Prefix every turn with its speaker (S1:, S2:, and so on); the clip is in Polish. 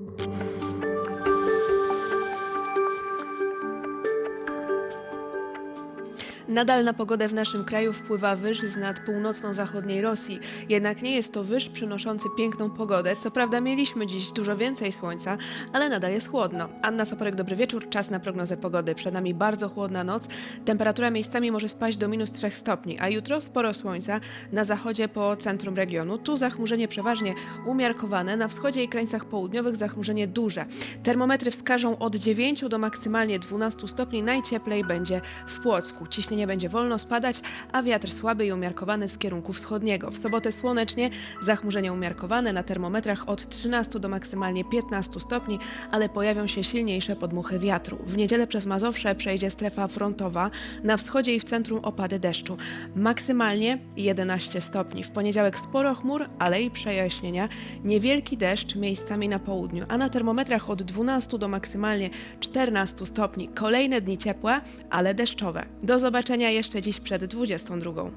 S1: You. Nadal na pogodę w naszym kraju wpływa wyż z nad północno-zachodniej Rosji. Jednak nie jest to wyż przynoszący piękną pogodę. Co prawda mieliśmy dziś dużo więcej słońca, ale nadal jest chłodno. Anna Soporek, dobry wieczór. Czas na prognozę pogody. Przed nami bardzo chłodna noc. Temperatura miejscami może spaść do minus 3 stopni, a jutro sporo słońca na zachodzie po centrum regionu. Tu zachmurzenie przeważnie umiarkowane, na wschodzie i krańcach południowych zachmurzenie duże. Termometry wskażą od 9 do maksymalnie 12 stopni. Najcieplej będzie w Płocku. Ciśnienie będzie wolno spadać, a wiatr słaby i umiarkowany z kierunku wschodniego. W sobotę słonecznie, zachmurzenie umiarkowane na termometrach od 13 do maksymalnie 15 stopni, ale pojawią się silniejsze podmuchy wiatru. W niedzielę przez Mazowsze przejdzie strefa frontowa, na wschodzie i w centrum opady deszczu. Maksymalnie 11 stopni. W poniedziałek sporo chmur, ale i przejaśnienia. Niewielki deszcz miejscami na południu, a na termometrach od 12 do maksymalnie 14 stopni. Kolejne dni ciepłe, ale deszczowe. Do zobaczenia jeszcze dziś przed 22.